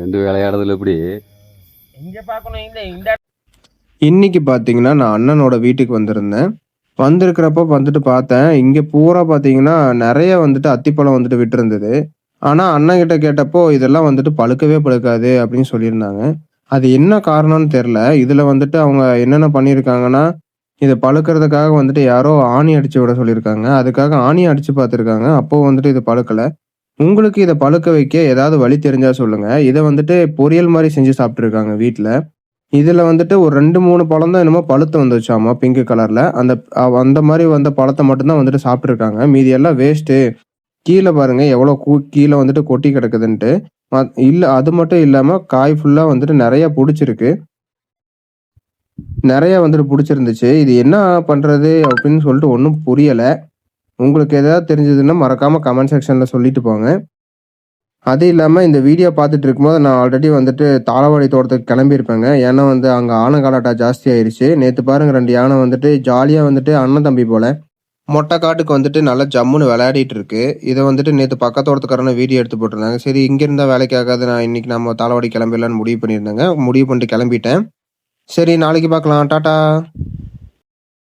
ரெண்டு விளையாடுறதுல எப்படி? இங்க பார்க்கணும் இந்த இந்த இன்னைக்கு பார்த்தீங்கன்னா நான் அண்ணனோட வீட்டுக்கு வந்திருந்தேன். வந்திருக்கிறப்ப வந்துட்டு பார்த்தேன். இங்கே பூரா பார்த்தீங்கன்னா நிறைய வந்துட்டு அத்திப்பழம் வந்துட்டு விட்டுருந்தது. ஆனால் அண்ணன் கிட்ட கேட்டப்போ இதெல்லாம் வந்துட்டு பழுக்கவே பழுக்காது அப்படின்னு சொல்லியிருந்தாங்க. அது என்ன காரணம்னு தெரில இதில் வந்துட்டு அவங்க என்னென்ன பண்ணியிருக்காங்கன்னா இதை பழுக்கிறதுக்காக வந்துட்டு யாரோ ஆணி அடிச்சு விட சொல்லியிருக்காங்க. அதுக்காக ஆணி அடிச்சு பார்த்துருக்காங்க. அப்போ வந்துட்டு இது பழுக்கலை. உங்களுக்கு இதை பழுக்க வைக்க ஏதாவது வழி தெரிஞ்சா சொல்லுங்க. இதை வந்துட்டு பொரியல் மாதிரி செஞ்சு சாப்பிட்ருக்காங்க வீட்டில் இதில் வந்துட்டு ஒரு ரெண்டு மூணு பழம் தான் என்னமோ பழுத்து வந்துச்சாமா பிங்க் கலரில் அந்த அந்த மாதிரி வந்த பழத்தை மட்டும்தான் வந்துட்டு சாப்பிட்ருக்காங்க மீதி எல்லாம் வேஸ்ட்டு கீழே பாருங்க எவ்வளோ கூ கீழே வந்துட்டு கொட்டி கிடக்குதுன்ட்டு. மத்- அது மட்டும் இல்லாமல் காய் ஃபுல்லாக வந்துட்டு நிறையா பிடிச்சிருக்கு. நிறையா வந்துட்டு பிடிச்சிருந்துச்சு. இது என்ன பண்ணுறது அப்படின்னு சொல்லிட்டு ஒன்றும் புரியலை. உங்களுக்கு எதாவது தெரிஞ்சதுன்னா மறக்காமல் கமெண்ட் செக்ஷனில் சொல்லிட்டு போங்க. அது இல்லாமல் இந்த வீடியோ பார்த்துட்டு இருக்கும்போது நான் ஆல்ரெடி வந்துட்டு தாளவாடி தோட்டத்துக்கு கிளம்பியிருப்பேங்க. ஏன்னா வந்து அங்கே ஆனை காலாட்டா ஜாஸ்தி ஆயிடுச்சு நேற்று பாருங்க ரெண்டு யானை வந்துட்டு ஜாலியாக வந்துட்டு அண்ணன் தம்பி போல மொட்டை காட்டுக்கு வந்துட்டு நல்லா ஜம்முன்னு விளையாடிட்டு இருக்கு. இதை வந்துட்டு நேற்று பக்கத்தோட்டத்துக்காரன வீடியோ எடுத்து போட்டிருந்தாங்க. சரி இங்கே இருந்தால் நான் இன்னைக்கு நம்ம தாளவாடி கிளம்பிடலான்னு முடிவு பண்ணியிருந்தேங்க. முடிவு பண்ணிட்டு கிளம்பிட்டேன். சரி நாளைக்கு பார்க்கலாம். டாட்டா